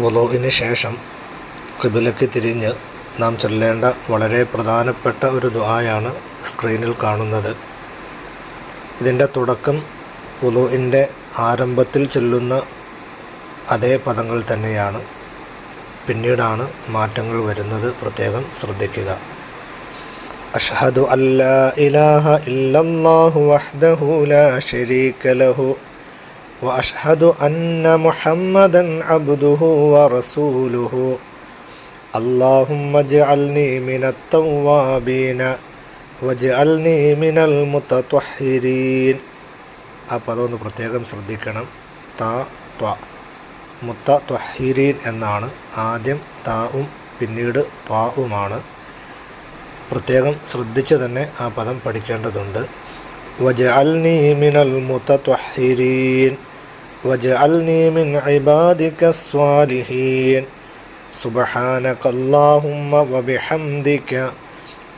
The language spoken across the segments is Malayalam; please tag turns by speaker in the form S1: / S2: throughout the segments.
S1: വുളുവിന് ശേഷം കിബിലയ്ക്ക് തിരിഞ്ഞ് നാം ചൊല്ലേണ്ട വളരെ പ്രധാനപ്പെട്ട ഒരു ദുആയാണ് സ്ക്രീനിൽ കാണുന്നത്. ഇതിന്റെ തുടക്കം വുളുവിന്റെ ആരംഭത്തിൽ ചൊല്ലുന്ന അതേ പദങ്ങൾ തന്നെയാണ്. പിന്നീടാണ് മാറ്റങ്ങൾ വരുന്നത് പ്രത്യേകം ശ്രദ്ധിക്കുക. അഷ്ഹദു അല്ലാ ഇലാഹ ഇല്ലല്ലാഹു വഹ്ദഹു ലാ ശരീക ലഹു. واشهد ان محمدا عبده ورسوله اللهم اجعلني من التوابين واجعلني من المتطهرين ആ പദം ഒന്ന് പ്രത്യേകം ശ്രദ്ധിക്കണം താ ത്വ മുത്ത ത്വഹീരീൻ എന്നാണ് ആദ്യം താവും പിന്നീട് ത്വാവുമാണ് പ്രത്യേകം ശ്രദ്ധിച്ച് തന്നെ ആ പദം പഠിക്കേണ്ടതുണ്ട് വജഅൽനി മിനൽ മുതത്വഹിരീൻ وجعلني من عبادك الصالحين. سبحانك اللهم وبحمدك.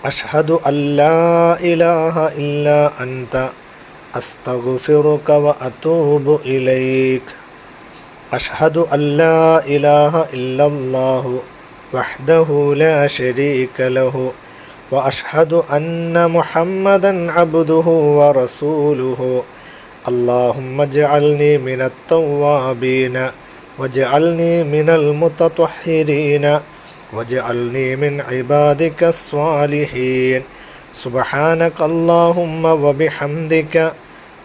S1: أشهد أن لا إله إلا أنت. أستغفرك وأتوب إليك. أشهد أن لا إله إلا الله وحده لا شريك له. وأشهد أن محمدا عبده ورسوله. اللهم اجعلني من التوابين واجعلني من المتطهرين واجعلني من عبادك الصالحين. سبحانك اللهم وبحمدك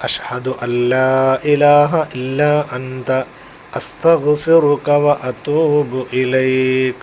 S1: أشهد أن لا إله إلا أنت أستغفرك وأتوب إليك.